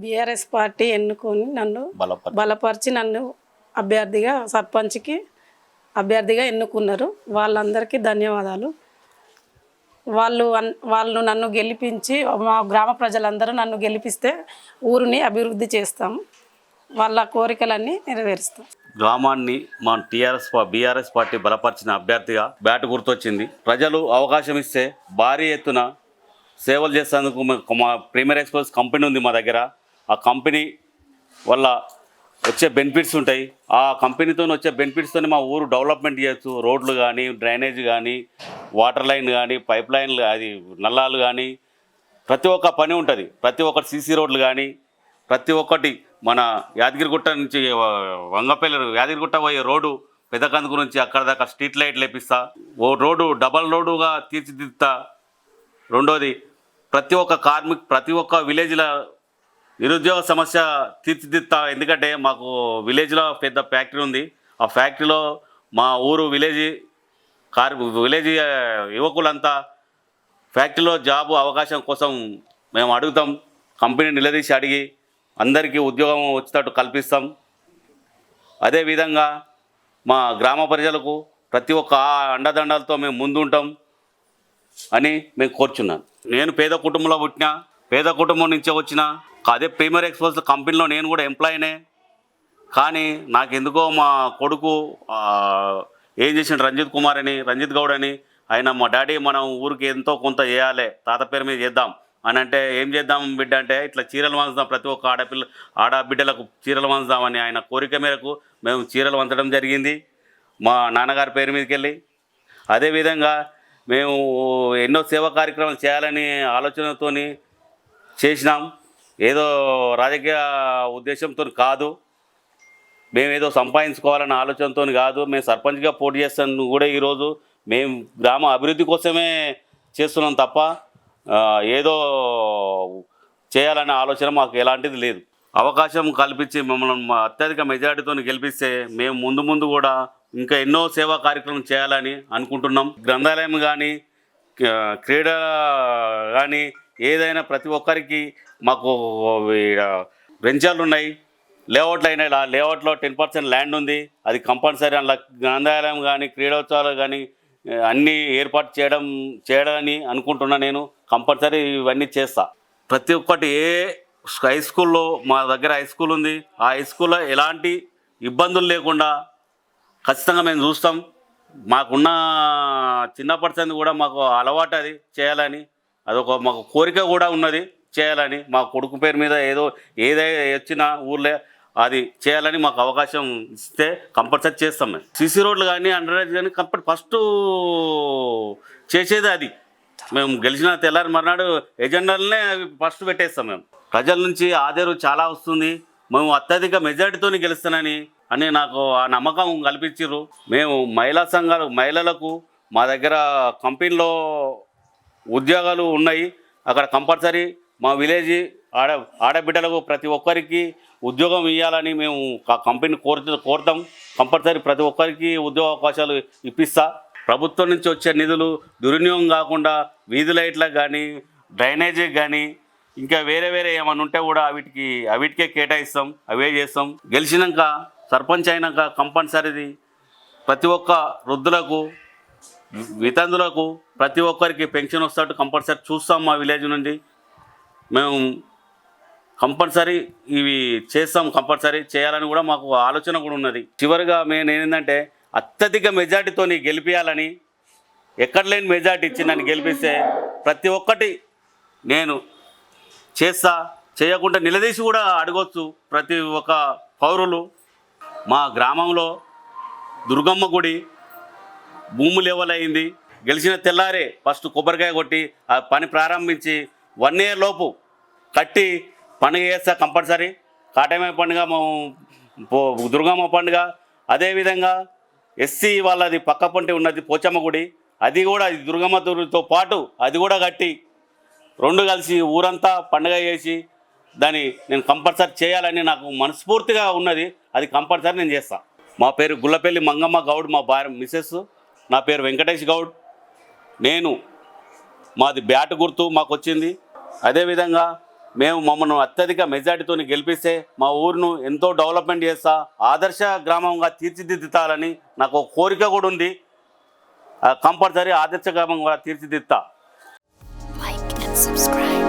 BRS party ఎన్నుకొని నన్ను బలపరి బలపరిచి నన్ను అభ్యర్థిగా సర్పంచ్కి అభ్యర్థిగా ఎన్నుకున్నారు. వాళ్ళందరికీ ధన్యవాదాలు. వాళ్ళు వాళ్ళు నన్ను గెలిపించి మా గ్రామ ప్రజలందరూ నన్ను గెలిపిస్తే ఊరిని అభివృద్ధి చేస్తాం. వాళ్ళ కోరికలన్నీ నెరవేరుస్తాం. గ్రామాన్ని మా టీఆర్ఎస్ బీఆర్ఎస్ పార్టీ బలపరిచిన అభ్యర్థిగా బ్యాట్ గుర్తొచ్చింది. ప్రజలు అవకాశం ఇస్తే భారీ ఎత్తున సేవలు చేసేందుకు మా ప్రీమియర్ ఎక్స్ప్రెస్ కంపెనీ ఉంది మా దగ్గర. ఆ కంపెనీ వల్ల వచ్చే బెనిఫిట్స్ ఉంటాయి. ఆ కంపెనీతో వచ్చే బెనిఫిట్స్తో మా ఊరు డెవలప్మెంట్ చేయొచ్చు. రోడ్లు కానీ డ్రైనేజ్ కానీ వాటర్ లైన్ కానీ పైప్ లైన్లు అది నల్లాలు కానీ ప్రతి ఒక్క పని ఉంటుంది. ప్రతి ఒక్కటి సీసీ రోడ్లు కానీ ప్రతి ఒక్కటి మన యాదగిరిగుట్ట నుంచి వంగపల్లి యాదగిరిగుట్ట పోయే రోడ్డు పెద్దకందుకు నుంచి అక్కడ దాకా స్ట్రీట్ లైట్ లేపిస్తా. ఓ రోడ్డు డబల్ రోడ్డుగా తీర్చిదిద్దుతా. రెండోది ప్రతి ఒక్క కార్మిక్ ప్రతి ఒక్క విలేజ్లో నిరుద్యోగ సమస్య తీర్చిదిద్దా ఎందుకంటే మాకు విలేజ్లో పెద్ద ఫ్యాక్టరీ ఉంది. ఆ ఫ్యాక్టరీలో మా ఊరు విలేజ్ కార్ విలేజ్ యువకులంతా ఫ్యాక్టరీలో జాబ్ అవకాశం కోసం మేము అడుగుతాం. కంపెనీ నిలదీసి అడిగి అందరికీ ఉద్యోగం వచ్చేటట్టు కల్పిస్తాం. అదేవిధంగా మా గ్రామ ప్రజలకు ప్రతి ఒక్క అండదండలతో మేము ముందుంటాం అని మేము కోరుచున్నాను. నేను పేద కుటుంబంలో పుట్టిన పేద కుటుంబం నుంచే వచ్చిన అదే ప్రీమియర్ ఎక్స్పోజ్ కంపెనీలో నేను కూడా ఎంప్లాయీనే. కానీ నాకెందుకో మా కొడుకు ఏం చేసిండు రంజిత్ కుమార్ అని రంజిత్ గౌడ్ అని ఆయన మా డాడీ మనం ఊరికి ఎంతో కొంత చేయాలి తాత పేరు మీద చేద్దాం అని అంటే ఏం చేద్దాం బిడ్డ అంటే ఇట్లా చీరలు వంచుదాం ప్రతి ఒక్క ఆడపిల్ల ఆడబిడ్డలకు చీరలు వంచుదామని ఆయన కోరిక మేరకు మేము చీరలు వంచడం జరిగింది. మా నాన్నగారి పేరు మీదకి వెళ్ళి అదేవిధంగా మేము ఎన్నో సేవా కార్యక్రమాలు చేయాలని ఆలోచనతోని చేసినాం. ఏదో రాజకీయ ఉద్దేశంతో కాదు. మేము ఏదో సంపాదించుకోవాలన్న ఆలోచనతో కాదు. మేము సర్పంచ్గా పోటీ చేస్తాను కూడా ఈరోజు. మేము గ్రామ అభివృద్ధి కోసమే చేస్తున్నాం తప్ప ఏదో చేయాలనే ఆలోచన మాకు ఎలాంటిది లేదు. అవకాశం కల్పించి మమ్మల్ని అత్యధిక మెజారిటీతో గెలిపిస్తే మేము ముందు ముందు కూడా ఇంకా ఎన్నో సేవా కార్యక్రమం చేయాలని అనుకుంటున్నాం. గ్రంథాలయం కానీ క్రీడ కానీ ఏదైనా ప్రతి ఒక్కరికి మాకు వెంచర్లు బెంచాలు ఉన్నాయి. లేఅవుట్లు అయినాయి. ఆ లేఅవుట్లో టెన్ పర్సెంట్ ల్యాండ్ ఉంది. అది కంపల్సరీ అలా గ్రంథాలయం కానీ క్రీడోత్సవాలు కానీ అన్నీ ఏర్పాటు చేయడం చేయడని అనుకుంటున్నా నేను. కంపల్సరీ ఇవన్నీ చేస్తా. ప్రతి ఒక్కటి ఏ హై స్కూల్లో మా దగ్గర హై స్కూల్ ఉంది. ఆ హై స్కూల్లో ఎలాంటి ఇబ్బందులు లేకుండా ఖచ్చితంగా మేము చూస్తాం. మాకున్న చిన్నప్పటి కూడా మాకు అలవాటు అది చేయాలని అదొక మాకు కోరిక కూడా ఉన్నది చేయాలని. మా కొడుకు పేరు మీద ఏదో ఏదైతే వచ్చినా ఊర్లే అది చేయాలని మాకు అవకాశం ఇస్తే కంపల్సరీ చేస్తాం మేము. సీసీ రోడ్లు కానీ అండర్ కానీ కంపల్ ఫస్ట్ చేసేది అది. మేము గెలిచిన తెల్లారి మర్నాడు ఎజెండాలనే అవి ఫస్ట్ పెట్టేస్తాం మేము. ప్రజల నుంచి ఆదేరు చాలా వస్తుంది. మేము అత్యధిక మెజారిటీతో గెలుస్తానని అని నాకు ఆ నమ్మకం కల్పించారు మేము మహిళా సంఘాలు మహిళలకు మా దగ్గర కంపెనీలో ఉద్యోగాలు ఉన్నాయి. అక్కడ కంపల్సరీ మా విలేజ్ ఆడ ఆడబిడ్డలకు ప్రతి ఒక్కరికి ఉద్యోగం ఇవ్వాలని మేము కంపెనీ కోరు కోరుతాం. కంపల్సరీ ప్రతి ఒక్కరికి ఉద్యోగ అవకాశాలు ఇప్పిస్తా. ప్రభుత్వం నుంచి వచ్చే నిధులు దుర్వినియోగం కాకుండా వీధి లైట్లకు కానీ డ్రైనేజీకి కానీ ఇంకా వేరే వేరే ఏమైనా ఉంటే కూడా వీటికి అవిటికే కేటాయిస్తాం. అవే చేస్తాం. గెలిచినాక సర్పంచ్ అయినాక కంపల్సరీది ప్రతి ఒక్క వృద్ధులకు వితంతులకు ప్రతి ఒక్కరికి పెన్షన్ వస్తాడు కంపల్సరీ చూస్తాం మా విలేజ్ నుండి. మేము కంపల్సరీ ఇవి చేస్తాం కంపల్సరీ చేయాలని కూడా మాకు ఆలోచన కూడా ఉన్నది. చివరిగా మేము ఏంటంటే అత్యధిక మెజార్టీతో గెలిపించాలని ఎక్కడ లేని మెజార్టీ ఇచ్చి నన్ను గెలిపిస్తే ప్రతి ఒక్కటి నేను చేస్తా చేయకుండా నిలదీసి కూడా అడగొచ్చు ప్రతి ఒక్క పౌరులు. మా గ్రామంలో దుర్గమ్మ గుడి భూములు లెవెల్ అయింది గెలిచిన తెల్లారే ఫస్ట్ కొబ్బరికాయ కొట్టి ఆ పని ప్రారంభించి వన్ ఇయర్ లోపు కట్టి పండుగ చేస్తా కంపల్సరీ. కాటమే పండుగ మా- పో- దుర్గమ్మ పండుగ అదేవిధంగా ఎస్సీ వాళ్ళది పక్క పంటి ఉన్నది పోచమ్మ గుడి అది కూడా దుర్గమ్మ దుర్గతో పాటు అది కూడా కట్టి రెండు కలిసి ఊరంతా పండుగ చేసి దాన్ని నేను కంపల్సరీ చేయాలని నాకు మనస్ఫూర్తిగా ఉన్నది. అది కంపల్సరీ నేను చేస్తాను మా పేరు గుల్లపల్లి మంగమ్మ గౌడ్ మా భార్య మిసెస్ నా పేరు వెంకటేష్ గౌడ్. నేను మాది బ్యాట్ గుర్తు మాకు వచ్చింది అదేవిధంగా మేము మమ్మల్ని అత్యధిక మెజార్టీతో గెలిపిస్తే మా ఊరును ఎంతో డెవలప్మెంట్ చేస్తా ఆదర్శ గ్రామంగా తీర్చిదిద్దుతాలని నాకు ఒక కోరిక కూడా ఉంది. కంపల్సరీ ఆదర్శ గ్రామంగా తీర్చిదిద్దా like and subscribe.